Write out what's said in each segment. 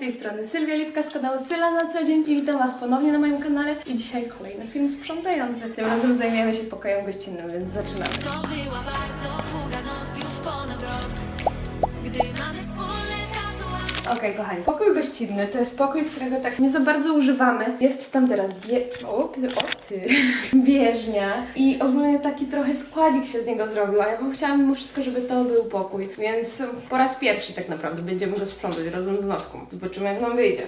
tej strony Sylwia Lipka z kanału Syla na co dzień i witam Was ponownie na moim kanale i dzisiaj kolejny film sprzątający. Tym razem zajmiemy się pokojem gościnnym, więc zaczynamy. To była bardzo Okej, kochani, pokój gościnny to jest pokój, którego tak nie za bardzo używamy. Jest tam teraz bie... O, ty, o ty. bieżnia i ogólnie taki trochę składzik się z niego zrobił, a ja bym chciała mimo wszystko, żeby to był pokój. Więc po raz pierwszy tak naprawdę będziemy go sprzątać razem z notką. Zobaczymy jak nam wyjdzie.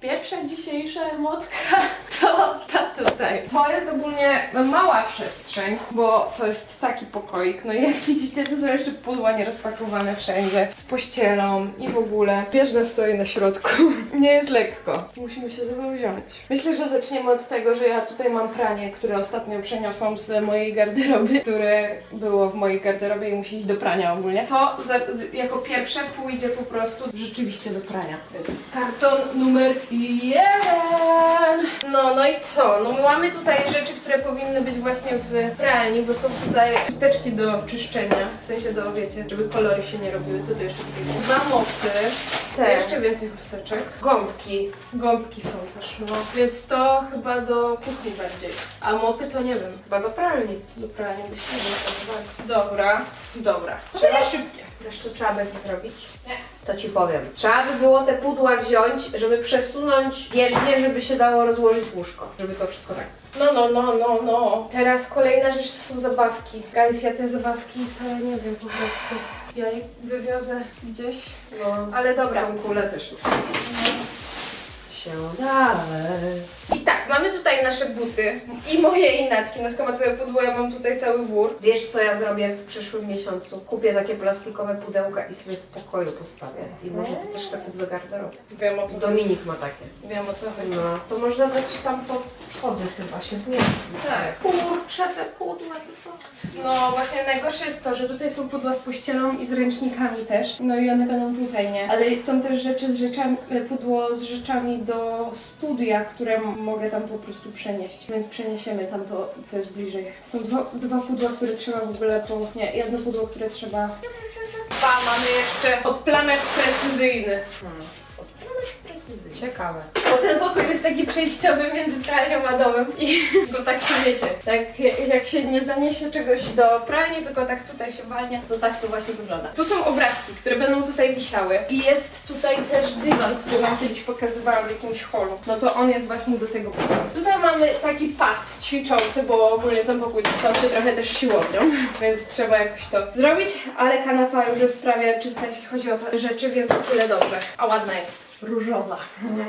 Pierwsza dzisiejsza emotka to ta tutaj. To jest ogólnie mała przestrzeń, bo to jest taki pokoik. No i jak widzicie, to są jeszcze pudła nierozpakowane wszędzie, z pościelą i w ogóle. Bieżna stoi na środku. Nie jest lekko. Musimy się za to wziąć. Myślę, że zaczniemy od tego, że ja tutaj mam pranie, które ostatnio przeniosłam z mojej garderoby, które było w mojej garderobie i musi iść do prania ogólnie. To za, z, jako pierwsze pójdzie po prostu rzeczywiście do prania. Więc karton numer jeden. No, no i co? No mamy tutaj rzeczy, które powinny być właśnie w pralni, bo są tutaj chusteczki do czyszczenia, w sensie do, wiecie, żeby kolory się nie robiły. Co tu jeszcze tutaj jest? Dwa mopy. Te. Jeszcze więcej chusteczek. Gąbki. Gąbki są też, no. Więc to chyba do kuchni bardziej. A mopy to nie wiem. Chyba do pralni. Do pralni byśmy nie Dobra, dobra. Trzeba szybkie. Wiesz co trzeba będzie zrobić? Nie. To ci powiem. Trzeba by było te pudła wziąć, żeby przesunąć bieżnie, żeby się dało rozłożyć łóżko. Żeby to wszystko tak. No, no, no, no, no. Teraz kolejna rzecz to są zabawki. Guys, ja te zabawki to ja nie wiem po prostu. Ja je wywiozę gdzieś. No, Ale dobra. tą kulę też. Się dalej. I tak, mamy tutaj nasze buty i moje i natki. Na ma całe pudło, ja mam tutaj cały wór. Wiesz co ja zrobię w przyszłym miesiącu? Kupię takie plastikowe pudełka i sobie w pokoju postawię. I może ty też sobie do garderoby. Wiem o co chodzi. Dominik ma takie. Wiem o co chodzi. No, to można dać tam pod schody chyba się zmieści. Tak. Kurczę, te pudła. No właśnie najgorsze jest to, że tutaj są pudła z pościelą i z ręcznikami też. No i one będą tutaj, nie? Ale są też rzeczy z rzeczami, pudło z rzeczami do studia, które mogę tam po prostu przenieść. Więc przeniesiemy tam to, co jest bliżej. Są dwa, dwa pudła, które trzeba w ogóle po... Nie, jedno pudło, które trzeba... Dwa mamy jeszcze odplanek precyzyjny. Ciekawe. Bo ten pokój jest taki przejściowy między pralnią a domem i bo tak się wiecie, tak jak się nie zaniesie czegoś do pralni, tylko tak tutaj się walnie, to tak to właśnie wygląda. Tu są obrazki, które będą tutaj wisiały i jest tutaj też dywan, który wam kiedyś pokazywałam w jakimś holu. No to on jest właśnie do tego pokoju. Tutaj mamy taki pas ćwiczący, bo ogólnie ten pokój stał się trochę też siłownią, więc trzeba jakoś to zrobić, ale kanapa już jest prawie czysta, jeśli chodzi o rzeczy, więc o tyle dobrze. A ładna jest. Różowa.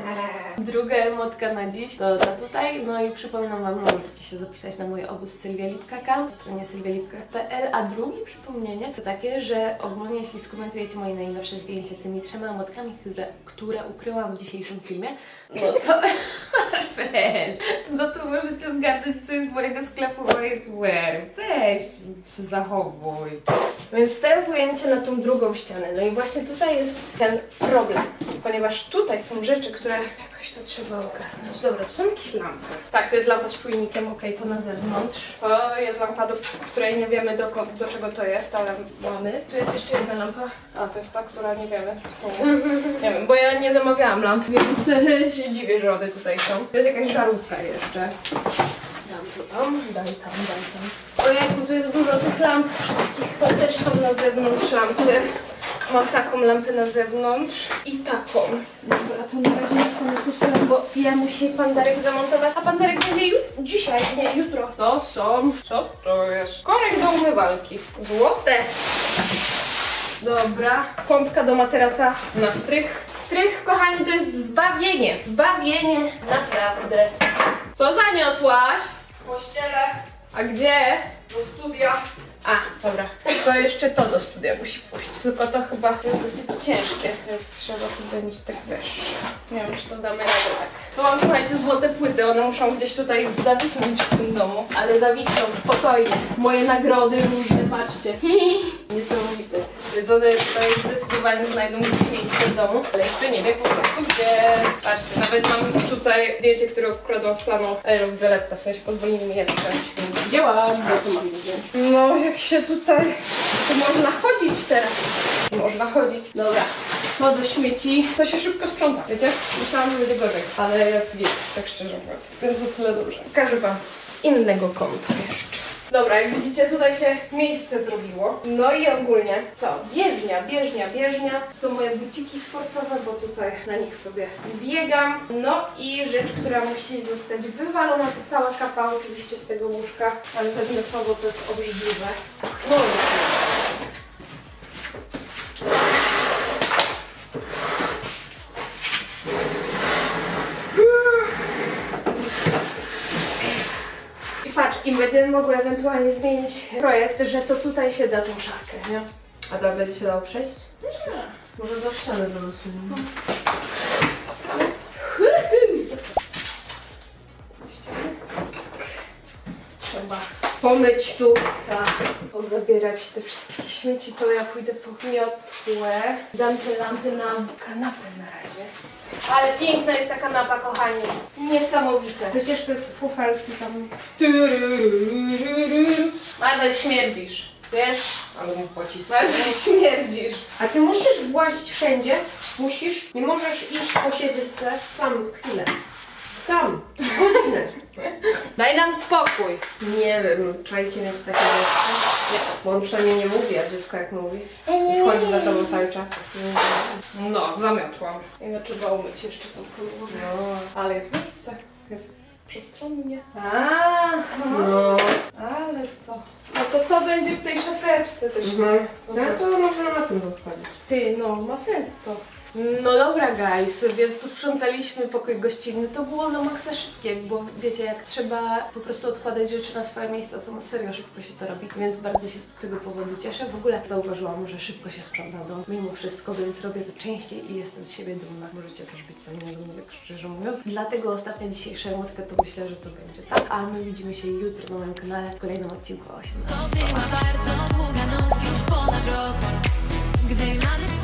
Druga emotka na dziś to ta tutaj. No i przypominam Wam, możecie się zapisać na mój obóz Sylwia Lipkaka na stronie sylwialipkaka.pl A drugie przypomnienie to takie, że ogólnie jeśli skomentujecie moje najnowsze zdjęcie tymi trzema emotkami, które, które ukryłam w dzisiejszym filmie, no to no to możecie zgadnąć coś z mojego sklepu Wear. Weź się zachowuj. Więc teraz ujęcie na tą drugą ścianę. No i właśnie tutaj jest ten problem, ponieważ tutaj są rzeczy, które jakoś to trzeba ogarnąć. Dobra, to są jakieś lampy. Tak, to jest lampa z czujnikiem, okej, to na zewnątrz. To jest lampa, do której nie wiemy do, ko- do czego to jest, ale mamy. Tu jest jeszcze jedna lampa. A, to jest ta, która nie wiemy. Tu. Nie wiem, bo ja nie zamawiałam lamp, więc się dziwię, że one tutaj są. To jest jakaś żarówka jeszcze. Dam to tam, daj tam, daj tam. Ojejku, tu jest dużo tych lamp wszystkich. To też są na zewnątrz lampy. Mam taką lampę na zewnątrz i taką. Dobra, to na razie nie są puste, bo ja musi pandarek zamontować. A pandarek będzie ju- dzisiaj, nie jutro. To są... Co to jest? Korek do umywalki. Złote. Dobra, pompka do materaca na strych. Strych, kochani, to jest zbawienie. Zbawienie, naprawdę. Co zaniosłaś? Pościele A gdzie? do studia. A, dobra. To jeszcze to do studia musi pójść. Tylko to chyba jest dosyć ciężkie, więc trzeba to będzie tak wiesz. Nie wiem, czy to damy radę tak. Tu mam, słuchajcie, złote płyty. One muszą gdzieś tutaj zawisnąć w tym domu. Ale zawisną, spokojnie. Moje nagrody różne, patrzcie. Niesamowite. Więc one tutaj zdecydowanie znajdą gdzieś miejsce w domu. Ale jeszcze nie wiem po prostu gdzie. Patrzcie, nawet mam tutaj zdjęcie, które ukradłam z planu Aero Violetta. W sensie pozwolili mi je wziąć. Widziałam, bo to mam zdjęcie. No, jak się tutaj... To można chodzić teraz. Można chodzić. Dobra. to do śmieci, to się szybko sprząta, wiecie? Myślałam, że będzie gorzej, ale jest git, tak szczerze mówiąc. Więc o tyle dobrze. Pokażę wam z innego kąta jeszcze. Dobra, jak widzicie, tutaj się miejsce zrobiło. No i ogólnie, co? Bieżnia, bieżnia, bieżnia. Tu są moje buciki sportowe, bo tutaj na nich sobie biegam. No i rzecz, która musi zostać wywalona, to cała kapa oczywiście z tego łóżka. Ale wezmę to, bo to jest obrzydliwe. No, będziemy mogły ewentualnie zmienić projekt, że to tutaj się da tą szafkę, nie? A to będzie się dało przejść? Może do ściany wylosujemy. Trzeba Pomyć tu. tak, pozabierać te wszystkie śmieci, to ja pójdę po miotłę. Dam te lampy na kanapę na razie. Ale piękna jest ta kanapa, kochani. Niesamowite. Przecież te fufelki tam... Marvel śmierdzisz, wiesz? Ale mu płacić. Marvel śmierdzisz. A ty musisz włazić wszędzie. Musisz. Nie możesz iść posiedzieć se sam chwilę. Sam. Godzinę. Daj nam spokój. Nie wiem, czajcie mieć takie dziecko? Bo on przynajmniej nie mówi, a dziecko jak mówi. I chodzi za tobą cały czas. Tak nie mówi. No, zamiotłam. I no trzeba umyć jeszcze tą podłogę. No. Ale jest miejsce. Jest przestronnie. A, No. ale to. No to to będzie w tej szafeczce też. Mhm. No to można na tym zostawić. Ty, no, ma sens to. No dobra, guys, więc posprzątaliśmy pokój gościnny. To było na maksa szybkie, bo wiecie, jak trzeba po prostu odkładać rzeczy na swoje miejsca, to serio szybko się to robi, więc bardzo się z tego powodu cieszę. W ogóle zauważyłam, że szybko się sprząta dom, mimo wszystko, więc robię to częściej i jestem z siebie dumna. Możecie też być ze mnie dumni, tak szczerze mówiąc. Dlatego ostatnia dzisiejsza emotka to myślę, że to będzie tak. A my widzimy się jutro na moim kanale w kolejnym odcinku o 18. To była Gdy mamy